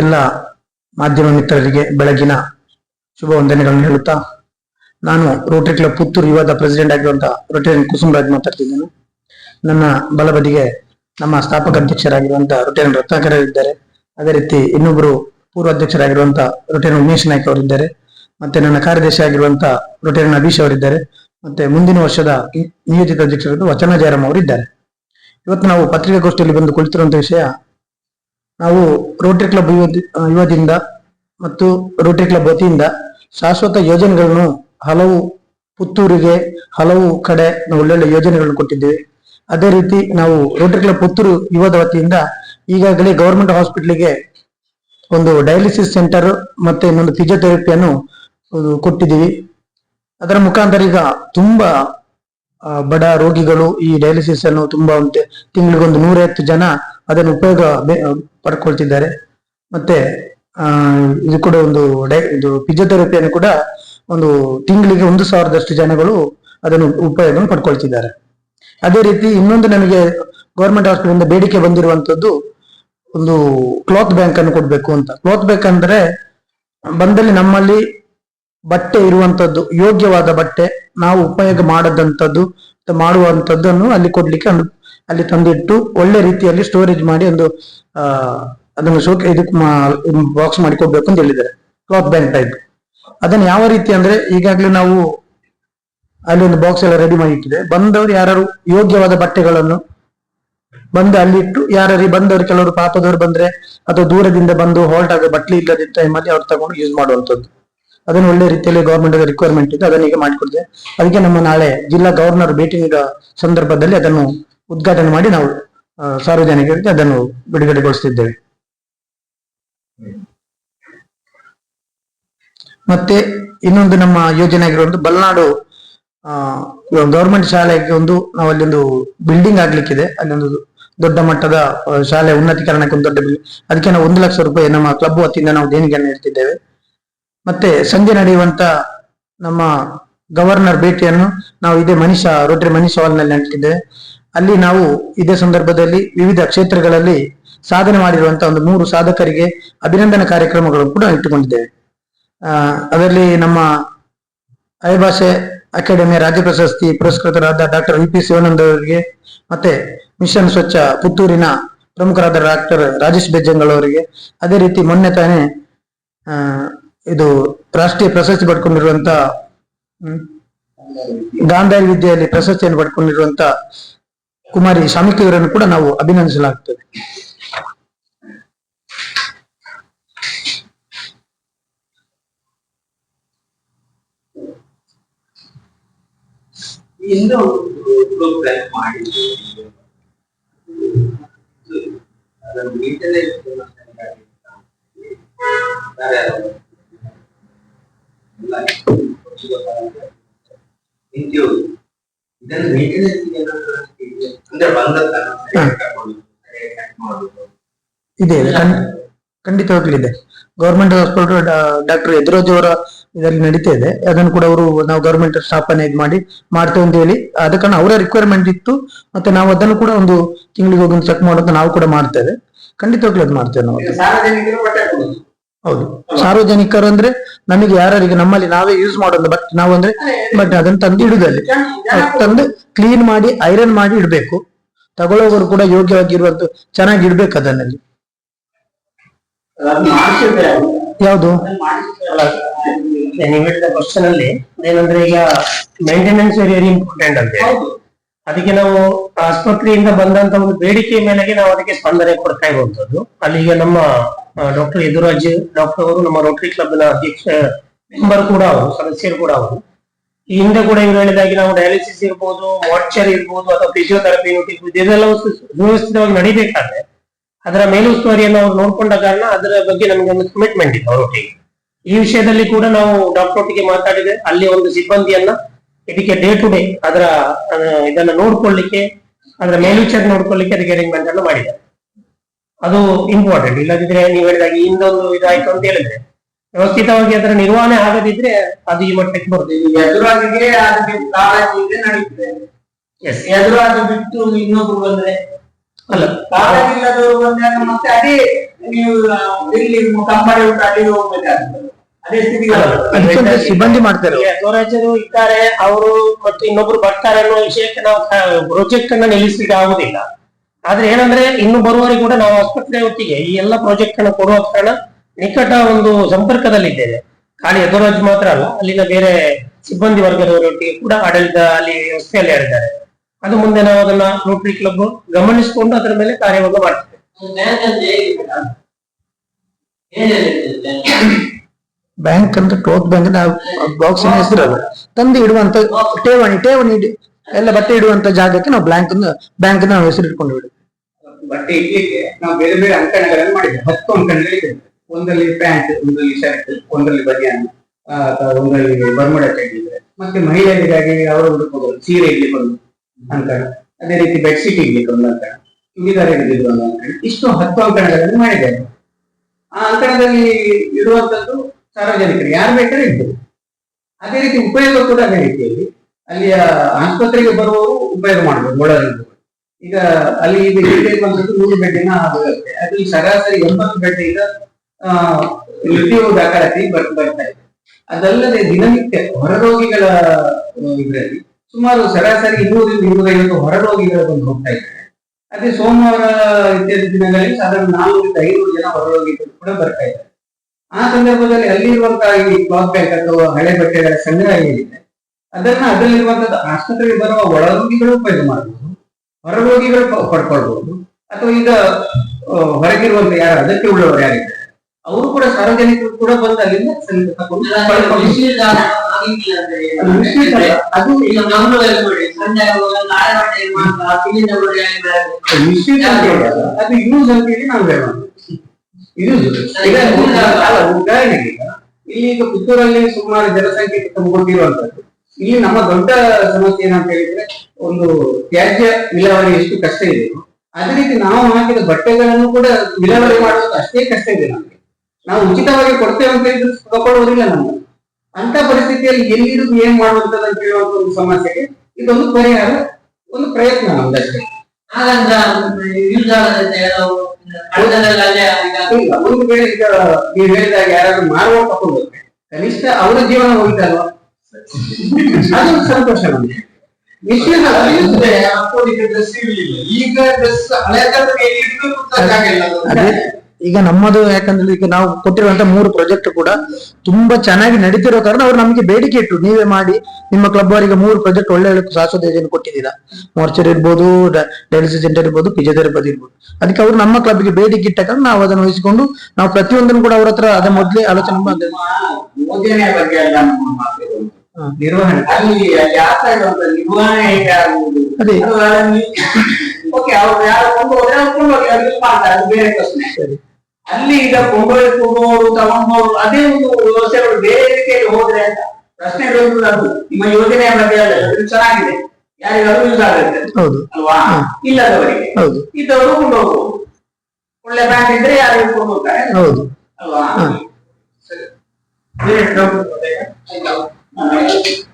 ಎಲ್ಲ ಮಾಧ್ಯಮ ಮಿತ್ರರಿಗೆ ಬೆಳಗಿನ ಶುಭ ವಂದನೆಗಳನ್ನು ಹೇಳುತ್ತಾ, ನಾನು ರೋಟರಿ ಕ್ಲಬ್ ಪುತ್ತೂರು ಯುವದ ಪ್ರೆಸಿಡೆಂಟ್ ಆಗಿರುವಂತಹ ರೊಟೇರಿಯನ್ ಕುಸುಮರಾಜ್ ಮಾತಾಡ್ತಿದ್ದೇನೆ. ನನ್ನ ಬಲಬದಿಗೆ ನಮ್ಮ ಸ್ಥಾಪಕ ಅಧ್ಯಕ್ಷರಾಗಿರುವಂತಹ ರೊಟೇರಿಯನ್ ರತ್ನಾಕರ್ ಇದ್ದಾರೆ. ಅದೇ ರೀತಿ ಇನ್ನೊಬ್ಬರು ಪೂರ್ವ ಅಧ್ಯಕ್ಷರಾಗಿರುವಂತಹ ರೊಟೇರಿಯನ್ ಉಮೇಶ್ ನಾಯ್ಕ ಅವರಿದ್ದಾರೆ. ಮತ್ತೆ ನನ್ನ ಕಾರ್ಯದರ್ಶಿ ಆಗಿರುವಂತಹ ರೊಟೇರಿಯನ್ ಅಭೀಶ್ ಅವರಿದ್ದಾರೆ. ಮತ್ತೆ ಮುಂದಿನ ವರ್ಷದ ನಿಯೋಜಿತ ಅಧ್ಯಕ್ಷರಾದ ವಚನ ಜಯರಾಮ್ ಅವರಿದ್ದಾರೆ. ಇವತ್ತು ನಾವು ಪತ್ರಿಕಾಗೋಷ್ಠಿಯಲ್ಲಿ ಬಂದು ಕುಳಿತಿರುವಂತಹ ವಿಷಯ, ನಾವು ರೋಟರಿ ಕ್ಲಬ್ ಯುವದಿಂದ ಮತ್ತು ರೋಟರಿ ಕ್ಲಬ್ ವತಿಯಿಂದ ಶಾಶ್ವತ ಯೋಜನೆಗಳನ್ನು ಹಲವು ಪುತ್ತೂರಿಗೆ, ಹಲವು ಕಡೆ ನಾವು ಒಳ್ಳೊಳ್ಳೆ ಯೋಜನೆಗಳನ್ನು ಕೊಟ್ಟಿದ್ದೇವೆ. ಅದೇ ರೀತಿ ನಾವು ರೋಟರಿ ಕ್ಲಬ್ ಪುತ್ತೂರು ಯುವದ ವತಿಯಿಂದ ಈಗಾಗಲೇ ಗವರ್ಮೆಂಟ್ ಹಾಸ್ಪಿಟ್ಲಿಗೆ ಒಂದು ಡಯಾಲಿಸಿಸ್ ಸೆಂಟರ್ ಮತ್ತೆ ಇನ್ನೊಂದು ಫಿಜಿಯೋಥೆರಪಿಯನ್ನು ಕೊಟ್ಟಿದ್ದೀವಿ. ಅದರ ಮುಖಾಂತರ ಈಗ ತುಂಬಾ ಬಡ ರೋಗಿಗಳು ಈ ಡಯಾಲಿಸಿಸ್ ಅನ್ನು ತುಂಬಾ ಒಂದು ತಿಂಗಳಿಗೊಂದು ನೂರೈವತ್ತು ಜನ ಅದನ್ನು ಉಪಯೋಗ ಪಡ್ಕೊಳ್ತಿದ್ದಾರೆ. ಮತ್ತೆ ಇದು ಕೂಡ ಒಂದು ಇದು ಫಿಜಿಯೋಥೆರಪಿಯನ್ನು ಕೂಡ ಒಂದು ತಿಂಗಳಿಗೆ ಒಂದು ಸಾವಿರದಷ್ಟು ಜನಗಳು ಅದನ್ನು ಉಪಯೋಗ ಪಡ್ಕೊಳ್ತಿದ್ದಾರೆ. ಅದೇ ರೀತಿ ಇನ್ನೊಂದು ನಮಗೆ ಗೌರ್ಮೆಂಟ್ ಹಾಸ್ಪಿಟಲ್ ಬೇಡಿಕೆ ಬಂದಿರುವಂತದ್ದು ಒಂದು ಕ್ಲಾತ್ ಬ್ಯಾಂಕ್ ಅನ್ನು ಕೊಡ್ಬೇಕು ಅಂತ. ಕ್ಲಾತ್ ಬ್ಯಾಂಕ್ ಅಂದ್ರೆ ಬಂದಲ್ಲಿ ನಮ್ಮಲ್ಲಿ ಬಟ್ಟೆ ಇರುವಂತದ್ದು ಯೋಗ್ಯವಾದ ಬಟ್ಟೆ. ನಾವು ಉಪಯೋಗ ಮಾಡದಂತದ್ದು ಮಾಡುವಂಥದ್ದನ್ನು ಅಲ್ಲಿ ಕೊಡ್ಲಿಕ್ಕೆ ಅಲ್ಲಿ ತಂದಿಟ್ಟು ಒಳ್ಳೆ ರೀತಿಯಲ್ಲಿ ಸ್ಟೋರೇಜ್ ಮಾಡಿ ಒಂದು ಅದನ್ನು ಶೋಕ ಇದಕ್ಕೆ ಬಾಕ್ಸ್ ಮಾಡಿಕೊಡ್ಬೇಕು ಅಂತ ಹೇಳಿದ್ದಾರೆ. ಕ್ಲಾತ್ ಬ್ಯಾಂಕ್ ಟೈಪ್ ಅದನ್ನು ಯಾವ ರೀತಿ ಅಂದ್ರೆ ಈಗಾಗಲೇ ನಾವು ಅಲ್ಲಿ ಒಂದು ಬಾಕ್ಸ್ ಎಲ್ಲ ರೆಡಿ ಮಾಡಿ ಇಟ್ಟಿದೆ ಬಂದವರು ಯಾರು ಯೋಗ್ಯವಾದ ಬಟ್ಟೆಗಳನ್ನು ಬಂದು ಅಲ್ಲಿಟ್ಟು ಯಾರು ಬಂದವರು ಕೆಲವರು ಪಾಪದವರು ಬಂದ್ರೆ ಅಥವಾ ದೂರದಿಂದ ಬಂದು ಹಾಲ್ಟ್ ಆಗ ಬಟ್ಲಿ ಇಲ್ಲದ ಟೈಮಲ್ಲಿ ಅವ್ರು ತಗೊಂಡು ಯೂಸ್ ಮಾಡುವಂತದ್ದು ಅದನ್ನು ಒಳ್ಳೆ ರೀತಿಯಲ್ಲಿ ಗವರ್ಮೆಂಟ್ ರಿಕ್ವೈರ್ಮೆಂಟ್ ಇದೆ ಅದನ್ನ ಈಗ ಮಾಡಿಕೊಡ್ತೇವೆ ಅದಕ್ಕೆ ನಮ್ಮ ನಾಳೆ ಜಿಲ್ಲಾ ಗವರ್ನರ್ ಭೇಟಿ ನೀಡುವ ಸಂದರ್ಭದಲ್ಲಿ ಅದನ್ನು ಉದ್ಘಾಟನೆ ಮಾಡಿ ನಾವು ಆ, ಸಾರ್ವಜನಿಕರಿಗೆ ಅದನ್ನು ಬಿಡುಗಡೆಗೊಳಿಸುತ್ತಿದ್ದೇವೆ ಮತ್ತೆ ಇನ್ನೊಂದು ನಮ್ಮ ಯೋಜನೆ ಆಗಿರುವಂತ ಬಲ್ನಾಡು ಗವರ್ಮೆಂಟ್ ಶಾಲೆಗೆ ಒಂದು ನಾವು ಅಲ್ಲಿ ಒಂದು ಬಿಲ್ಡಿಂಗ್ ಆಗ್ಲಿಕ್ಕಿದೆ. ಅಲ್ಲೊಂದು ದೊಡ್ಡ ಮಟ್ಟದ ಶಾಲೆ ಉನ್ನತೀಕರಣಕ್ಕೆ ಒಂದು ದೊಡ್ಡ ಬಿಲ್ಡಿಂಗ್ ಅದಕ್ಕೆ ನಾವು ಒಂದು ಲಕ್ಷ ರೂಪಾಯಿ ನಮ್ಮ ಕ್ಲಬ್ ವತಿಯಿಂದ ನಾವು ದೇಣಿಗೆಯನ್ನು ನೀಡ್ತಿದ್ದೇವೆ. ಮತ್ತೆ ಸಂಜೆ ನಡೆಯುವಂತ ನಮ್ಮ ಗವರ್ನರ್ ಭೇಟಿಯನ್ನು ನಾವು ಇದೇ ಮನೀಷ ರೋಟ್ರಿ ಮನೀಷ್ ಹಾಲ್ನಲ್ಲಿ ನಡೆಸಿದ್ದೇವೆ ಅಲ್ಲಿ ನಾವು ಇದೇ ಸಂದರ್ಭದಲ್ಲಿ ವಿವಿಧ ಕ್ಷೇತ್ರಗಳಲ್ಲಿ ಸಾಧನೆ ಮಾಡಿರುವಂತ ಒಂದು ಮೂರು ಸಾಧಕರಿಗೆ ಅಭಿನಂದನಾ ಕಾರ್ಯಕ್ರಮಗಳನ್ನು ಕೂಡ ಇಟ್ಟುಕೊಂಡಿದ್ದೇವೆ. ಅದರಲ್ಲಿ ನಮ್ಮ ಅಯಭಾಷೆ ಅಕಾಡೆಮಿಯ ರಾಜ್ಯ ಪ್ರಶಸ್ತಿ ಪುರಸ್ಕೃತರಾದ ಡಾಕ್ಟರ್ ವಿ ಪಿ ಶಿವಾನಂದ ಅವರಿಗೆ ಮತ್ತೆ ಮಿಷನ್ ಸ್ವಚ್ಛ ಪುತ್ತೂರಿನ ಪ್ರಮುಖರಾದ ಡಾಕ್ಟರ್ ರಾಜೇಶ್ ಬೆಜ್ಜಂಗಳವರಿಗೆ, ಅದೇ ರೀತಿ ಮೊನ್ನೆ ತಾನೇ ಇದು ರಾಷ್ಟ್ರೀಯ ಪ್ರಶಸ್ತಿ ಪಡ್ಕೊಂಡಿರುವಂತ ಗಾಂಧಾರಿ ವಿದ್ಯೆಯಲ್ಲಿ ಪ್ರಶಸ್ತಿಯನ್ನು ಪಡ್ಕೊಂಡಿರುವಂತ ಕುಮಾರಿ ಶಾಮಿಕಿ ಅವರನ್ನು ಕೂಡ ನಾವು ಅಭಿನಂದಿಸಲಾಗ್ತದೆ. ಇಂದು ಪ್ರೋಗ್ರಾಮ್ ಮಾಡಿ ಅದನ್ನು ಮೀಟಲೇ ನಿಂತು ಇದನ್ನು ಮೇಂಟೆನೆನ್ಸ್ ಅಂದ್ರೆ ಬಂದ ಮಾಡುದು ಇದೆ ಇದೆ, ಖಂಡ್- ಖಂಡಿತವಾಗ್ಲೂ ಇದೆ ಗೌರ್ಮೆಂಟ್ ಹಾಸ್ಪಿಟಲ್ ಡಾಕ್ಟರ್ ಯದುರಾಜ್ ಅವರ ಇದರಲ್ಲಿ ನಡೀತಾ ಇದೆ. ಅದನ್ನು ಕೂಡ ಅವರು ನಾವು ಗೌರ್ಮೆಂಟ್ ಸ್ಥಾಪನೆ ಇದು ಮಾಡಿ ಮಾಡ್ತೇವೆ ಅಂತ ಹೇಳಿ ಆದ ಕಾರಣ ಅವರ ರಿಕ್ವೈರ್ಮೆಂಟ್ ಇತ್ತು. ಮತ್ತೆ ನಾವು ಅದನ್ನು ಕೂಡ ಒಂದು ತಿಂಗಳಿಗೆ ಹೋಗಿ ಚೆಕ್ ಮಾಡೋದು ನಾವು ಕೂಡ ಮಾಡ್ತೇವೆ. ಖಂಡಿತವಾಗ್ಲೂ ಅದು ಮಾಡ್ತೇವೆ ನಾವು. ಹೌದು. ಸಾರ್ವಜನಿಕರು ಅಂದ್ರೆ ನಮಗೆ ಯಾರಿಗೆ ನಮ್ಮಲ್ಲಿ ನಾವೇ ಯೂಸ್ ಮಾಡೋದು ಬಟ್ ನಾವು ಅಂದ್ರೆ ಬಟ್ ಅದನ್ನ ತಂದು ಇಡುದಲ್ಲಿ. ತಂದು ಕ್ಲೀನ್ ಮಾಡಿ ಐರನ್ ಮಾಡಿ ಇಡಬೇಕು. ತಗೊಳ್ಳೋವರು ಕೂಡ ಯೋಗ್ಯವಾಗಿರುವಂತ ಚೆನ್ನಾಗಿ ಇಡ್ಬೇಕು ಅದನ್ನಲ್ಲಿ. ಯಾವುದು? ಅಲ್ಲ, ನೀವು ಹೇಳಿದ ಕ್ವಶನ್ ಅಲ್ಲಿ ಏನಂದ್ರೆ ಈಗ ಮೇಂಟೆನೆನ್ಸ್ ವೆರಿ ಇಂಪಾರ್ಟೆಂಟ್ ಅಂತ ಅದಕ್ಕೆ ನಾವು ಆಸ್ಪತ್ರೆಯಿಂದ ಬಂದಂತ ಒಂದು ಬೇಡಿಕೆ ಮೇಲೆಗೆ ನಾವು ಅದಕ್ಕೆ ಸ್ಪಂದನೆ ಕೊಡ್ತಾ ಇರುವಂತದ್ದು. ಅಲ್ಲಿ ಈಗ ನಮ್ಮ ಡಾಕ್ಟರ್ ಯದುರಾಜ್, ಡಾಕ್ಟರ್ ಅವರು ನಮ್ಮ ರೋಟರಿ ಕ್ಲಬ್ನ ಅಧ್ಯಕ್ಷ, ಮೆಂಬರ್ ಕೂಡ ಅವರು, ಸದಸ್ಯರು ಕೂಡ ಅವರು. ಈ ಹಿಂದೆ ಕೂಡ ಇವರು ಹೇಳಿದಾಗೆ ನಾವು ಡಯಾಲಿಸಿಸ್ ಇರ್ಬೋದು ವಾಚರ್ ಇರ್ಬೋದು, ಅಥವಾ ಫಿಸಿಯೋಥೆರಪಿ ಇರ್ಬೋದು ಇದೆಲ್ಲ ಸು- ಸುವ್ಯವಸ್ಥಿತವಾಗಿ ನಡಿಬೇಕಾದ್ರೆ, ಅದರ ಮೇಲುಸ್ತುವಾರಿಯನ್ನು ಅವ್ರು ನೋಡ್ಕೊಂಡ ಕಾರಣ ಅದರ ಬಗ್ಗೆ ನಮಗೆ ಒಂದು ಕಮಿಟ್ಮೆಂಟ್ ಇದೆ ಅವರೊಟ್ಟಿಗೆ. ಈ ವಿಷಯದಲ್ಲಿ ಕೂಡ ನಾವು ಡಾಕ್ಟರ್ ಒಟ್ಟಿಗೆ ಮಾತಾಡಿದೆ. ಅಲ್ಲಿ ಒಂದು ಸಿಬ್ಬಂದಿಯನ್ನ ಇದಕ್ಕೆ ಡೇ ಟು ಡೇ ಅದರ ಇದನ್ನ ನೋಡ್ಕೊಳ್ಳಿಕ್ಕೆ, ಅದರ ಮೇಲ್ವಿಚಾರ ನೋಡ್ಕೊಳ್ಳಿಕ್ಕೆ ಅದಕ್ಕೆ ಅರೇಂಜ್ಮೆಂಟ್ ಅನ್ನು ಮಾಡಿದ್ದಾರೆ. ಅದು ಇಂಪಾರ್ಟೆಂಟ್ ಇಲ್ಲದಿದ್ರೆ ನೀವು ಹೇಳಿದಾಗ ಇನ್ನೊಂದು ಇದಾಯ್ತು ಅಂತ ಹೇಳಿದ್ರೆ. ವ್ಯವಸ್ಥಿತವಾಗಿ ಅದರ ನಿರ್ವಹಣೆ ಆಗದಿದ್ರೆ ಅದು ಈ ಮಟ್ಟಕ್ಕೆ ಬರ್ತದೆ ಎದುರಾಗಿಗೆ ಅದಕ್ಕೆ ಕಾಳಜಿ ಇದೆ ನಡೀತದೆ. ಎಸ್ ಎದುರಾಗಿ ಬಿಟ್ಟು ಇನ್ನೊಬ್ರು ಬಂದ್ರೆ. ಅಲ್ಲ. ಕಾರಣವಿಲ್ಲದವರು ಬಂದಾಗ ಮತ್ತೆ ಅದೇ ನೀವು ಇಲ್ಲಿ ಕಂಪನಿ ಉಂಟು ಅಲ್ಲಿ ಹೋಗ್ಬೇಕಾಗ್ತದೆ. ಅದೇ ಸಿಬ್ಬಂದಿ ಮಾಡ್ತಾರೆ. ಈಗ ಇದ್ದಾರೆ ಅವರು ಮತ್ತೆ ಇನ್ನೊಬ್ರು ಬರ್ತಾರೆ ಅನ್ನೋ ವಿಷಯಕ್ಕೆ ನಾವು ಪ್ರಾಜೆಕ್ಟ್ ಅನ್ನ ನಿಲ್ಲಿಸಲಿಕ್ಕೆ ಆಗುದಿಲ್ಲ ಆದ್ರೆ ಏನಂದ್ರೆ ಇನ್ನು ಬರುವವರಿಗೆ ಕೂಡ ನಾವು ಆಸ್ಪತ್ರೆ ಹೊತ್ತಿಗೆ ಈ ಎಲ್ಲ ಪ್ರಾಜೆಕ್ಟ್ ಅನ್ನು ಕೊಡುವ ಕಾರಣ ನಿಕಟ ಒಂದು ಸಂಪರ್ಕದಲ್ಲಿದ್ದೇವೆ. ಖಾಲಿ ಯದುರಾಜ್ ಮಾತ್ರ ಅಲ್ಲ ಅಲ್ಲಿನ ಬೇರೆ ಸಿಬ್ಬಂದಿ ವರ್ಗದವರೊಟ್ಟಿಗೆ ಕೂಡ ಆಡಳಿತ ಅಲ್ಲಿ ವ್ಯವಸ್ಥೆಯಲ್ಲಿ ಹೇಳಿದ್ದಾರೆ ಅದು ಮುಂದೆ ನಾವು ಅದನ್ನ ರೋಟರಿ ಕ್ಲಬ್ ಗಮನಿಸಿಕೊಂಡು ಅದರ ಮೇಲೆ ಕಾರ್ಯವನ್ನು ಮಾಡ್ತೇವೆ. ಬ್ಯಾಂಕ್ ಅಂತ ಕ್ಲೋತ್ ಬ್ಯಾಂಕ್ ಬಾಕ್ಸ್ ಹೆಸರಲ್ಲ ತಂದು ಇಡುವಂತ ಠೇವಣಿ ಠೇವಣಿ ಎಲ್ಲ ಬಟ್ಟೆ ಇಡುವಂತ ಜಾಗಕ್ಕೆ ನಾವು ಬ್ಯಾಂಕ್ ಬ್ಯಾಂಕ್ ನಾವು ಹೆಸರು ಇಟ್ಕೊಂಡು ಬಿಡುದು ಬಟ್ಟೆ ಇಡ್ಲಿಕ್ಕೆ ನಾವು ಬೇರೆ ಬೇರೆ ಅಂಕಣಗಳನ್ನು ಮಾಡಿದ್ದೇವೆ. ಹತ್ತು ಅಂಕಣಗಳಿದೆ ಒಂದರಲ್ಲಿ ಪ್ಯಾಂಟ್ ಒಂದರಲ್ಲಿ ಶರ್ಟ್ ಒಂದರಲ್ಲಿ ಬನಿಯಾನ್ ಒಂದರಲ್ಲಿ ಬರ್ಮುಡ ಇದೆ ಮತ್ತೆ ಮಹಿಳೆಯರಿಗಾಗಿ ಅವರು ಹುಡುಕೋದು ಸೀರೆ ಇಡ್ಲಿಕ್ಕೆ ಒಂದು ಅಂಕಣ. ಅದೇ ರೀತಿ ಬೆಡ್ಶೀಟ್ ಇಡ್ಲಿಕ್ಕೆ ಒಂದು ಅಂಕಣ. ಚೂಡಿದಾರ ಹಿಡಿದಿದ್ದು ಒಂದು ಅಂಕಣ. ಇಷ್ಟು ಹತ್ತು ಅಂಕಣಗಳನ್ನು ಮಾಡಿದ್ದೇವೆ. ಆ ಅಂಕಣದಲ್ಲಿ ಇರುವಂತದ್ದು ಸಾರ್ವಜನಿಕರು. ಯಾರು ಬೇಕಾದ್ರೆ ಇದ್ದರು ಅದೇ ರೀತಿ ಉಪಯೋಗ ಕೂಡ ಅದೇ ರೀತಿಯಲ್ಲಿ. ಅಲ್ಲಿಯ ಆಸ್ಪತ್ರೆಗೆ ಬರುವವರು ಉಪಯೋಗ ಮಾಡಬಹುದು ಒಳಗಿರುವವರು ಈಗ ಅಲ್ಲಿ ಈಗ ಇಲ್ಲಿ ನೂರು ಬೆಡ್ಡಿನ ಆಗುತ್ತೆ. ಅದು ಈ ಸರಾಸರಿ ಎಂಬತ್ತು ಈಗ ಮೃತ್ಯು ದಾಖಲಾತಿ ಬರ್ತ ಬರ್ತಾ ಇದೆ. ಅದಲ್ಲದೆ ದಿನನಿತ್ಯ ಹೊರರೋಗಿಗಳ ಇದರಲ್ಲಿ ಸುಮಾರು ಸರಾಸರಿ ಇನ್ನೂರಿಂದ ಇನ್ನೂರೈವತ್ತು ಹೊರರೋಗಿಗಳು ಬಂದು ಹೋಗ್ತಾ ಇದ್ದಾರೆ. ಅದೇ ಸೋಮವಾರ ಇತ್ಯಾದಿ ದಿನಗಳಲ್ಲಿ ಸಾಧಾರಣ ನಾಲ್ಕರಿಂದ ಐನೂರು ಜನ ಹೊರರೋಗಿಗಳು ಕೂಡ ಬರ್ತಾ ಇದ್ದಾರೆ. ಆ ಸಂದರ್ಭದಲ್ಲಿ ಅಲ್ಲಿರುವಂತಹ ಈ ಕ್ಲಾತ್ ಬ್ಯಾಂಕ್ ಅಥವಾ ಹಳೆ ಬಟ್ಟೆಗಳ ಸಂಗ್ರಹ ಏನಿದೆ, ಅದನ್ನ ಅದರಲ್ಲಿರುವಂತದ್ದು ಆಸ್ಪತ್ರೆಗೆ ಬರುವ ಒಳರೋಗಿಗಳು ಉಪಯೋಗ ಮಾಡಬಹುದು ಹೊರರೋಗಿಗಳು ರೋಗಿಗಳು ಪಡ್ಕೊಳ್ಬಹುದು ಅಥವಾ ಈಗ ಹೊರಗಿರುವಂತ ಯಾರು ಅದಕ್ಕೆ ಉಳ್ಳವರು ಯಾರಿದ್ದಾರೆ? ಅವರು ಕೂಡ ಸಾರ್ವಜನಿಕರು ಕೂಡ ಬಂದು ಅಲ್ಲಿಂದ. ಅದು ಯೂಸ್ ಅಂತ ಹೇಳಿ ನಾವು ಹೇಳೋದು. ಯೂಸ್ ಉದಾಹರಣೆಗೆ ಈಗ ಇಲ್ಲಿ ಈಗ ಪುತ್ತೂರಲ್ಲಿ ಸುಮಾರು ಜನಸಂಖ್ಯೆ ತುಂಬಿಕೊಂಡಿರುವಂತದ್ದು ಇಲ್ಲಿ ನಮ್ಮ ದೊಡ್ಡ ಸಮಸ್ಯೆ ಏನಂತ ಹೇಳಿದ್ರೆ ಒಂದು ತ್ಯಾಜ್ಯ ವಿಲೇವಾರಿ ಎಷ್ಟು ಕಷ್ಟ ಇದೆ. ಅದೇ ರೀತಿ ನಾವು ಹಾಕಿದ ಬಟ್ಟೆಗಳನ್ನು ಕೂಡ ವಿಲೇವಾರಿ ಮಾಡುವುದು ಅಷ್ಟೇ ಕಷ್ಟ ಇದೆ ನಮಗೆ. ನಾವು ಉಚಿತವಾಗಿ ಕೊಡ್ತೇವೆ ಅಂತ ಹೇಳಿದ್ರೆ ತಗೊಳ್ಳೋದಿಲ್ಲ ನಮ್ಗೆ. ಅಂತ ಪರಿಸ್ಥಿತಿಯಲ್ಲಿ ಎಲ್ಲಿರು ಏನ್ ಮಾಡುವಂತದ್ದು ಅಂತ ಹೇಳುವಂತ ಒಂದು ಸಮಸ್ಯೆಗೆ ಇದೊಂದು ಪರಿಹಾರ ಒಂದು ಪ್ರಯತ್ನ ನಮ್ದಷ್ಟೇ ಇಲ್ಲ, ಒಂದು ವೇಳೆ ಈಗ ನೀವು ಹೇಳಿದಾಗ ಯಾರಾದ್ರೂ ಮಾರುವ ಕನಿಷ್ಠ ಅವರ ಜೀವನ ಹೋಯ್ತಲ್ವಾ? ಅದೊಂದು ಸಂತೋಷ ನಮ್ಗೆ ಈಗ ಡ್ರೆಸ್ ಹಳೆ ಅದೇ. ಈಗ ನಮ್ಮದು ಯಾಕಂದ್ರೆ ಈಗ ನಾವು ಕೊಟ್ಟಿರುವಂತ ಮೂರು ಪ್ರಾಜೆಕ್ಟ್ ಕೂಡ ತುಂಬಾ ಚೆನ್ನಾಗಿ ನಡೀತಿರೋ ಕಾರಣ ಅವ್ರು ನಮಗೆ ಬೇಡಿಕೆ ಇಟ್ಟು ನೀವೇ ಮಾಡಿ ನಿಮ್ಮ ಕ್ಲಬ್ ಅವರಿಗೆ ಮೂರು ಪ್ರಾಜೆಕ್ಟ್ ಒಳ್ಳೆ ಒಳ್ಳೆ ಶಾಶ್ವತ ಯೋಜನೆ ಕೊಟ್ಟಿದ್ದೀರಾ. ಮಾರ್ಚರ್ ಇರ್ಬೋದು ಡಯಾಲಿಸಿಸ್ ಸೆಂಟರ್ ಇರ್ಬೋದು ಫಿಸಿಯೋಥೆರಪಿ ಇರ್ಬೋದು. ಅದಕ್ಕೆ ಅವ್ರು ನಮ್ಮ ಕ್ಲಬ್ಗೆ ಬೇಡಿಕೆ ಇಟ್ಟ ಕಾರಣ ನಾವು ಅದನ್ನು ವಹಿಸಿಕೊಂಡು ನಾವು ಪ್ರತಿಯೊಂದನ್ನು ಕೂಡ ಅವ್ರ ಹತ್ರ ಅದ ಮೊದಲೇ ಆಲೋಚನೆ ನಿರ್ವಹಣೆ. ಅಲ್ಲಿ ನಿರ್ವಹಣೆ ಹೇಗೆ ಆಗುವುದು? ಅದೇ. ಓಕೆ ಅವ್ರು ಯಾರು ಅವ್ರು ಮಾಡ್ತಾರೆ ಅದು ಬೇರೆ ಪ್ರಶ್ನೆ. ಅಲ್ಲಿ ಈಗ ಕೊಂಡೊಯ್ಯುವವರು ತಗೊಂಡವರು ಅದೇ ಒಂದು ವ್ಯವಸ್ಥೆಗಳು ಬೇರೆ ರೀತಿಯಲ್ಲಿ ಹೋದ್ರೆ ಅಂತ ಪ್ರಶ್ನೆ ಬರುವುದು ಅದು ನಿಮ್ಮ ಯೋಜನೆಯ ಬಗ್ಗೆ ಅದು ಚೆನ್ನಾಗಿದೆ. ಯಾರಿಗಾದ್ರೂ ಯೂಸ್ ಆಗುತ್ತೆ? ಹೌದು. ಅಲ್ವಾ. ಇಲ್ಲದವರಿಗೆ. ಹೌದು. ಇದ್ದವರು ಕೊಂಡು ಹೋಗ್ಬೋದು. ಒಳ್ಳೆ ಬ್ಯಾಂಕ್ ಇದ್ರೆ ಯಾರು ಕೊಂಡೋಗ್ತಾರೆ ಹೌದು. ಅಲ್ವಾ. ಸರಿ. Amém.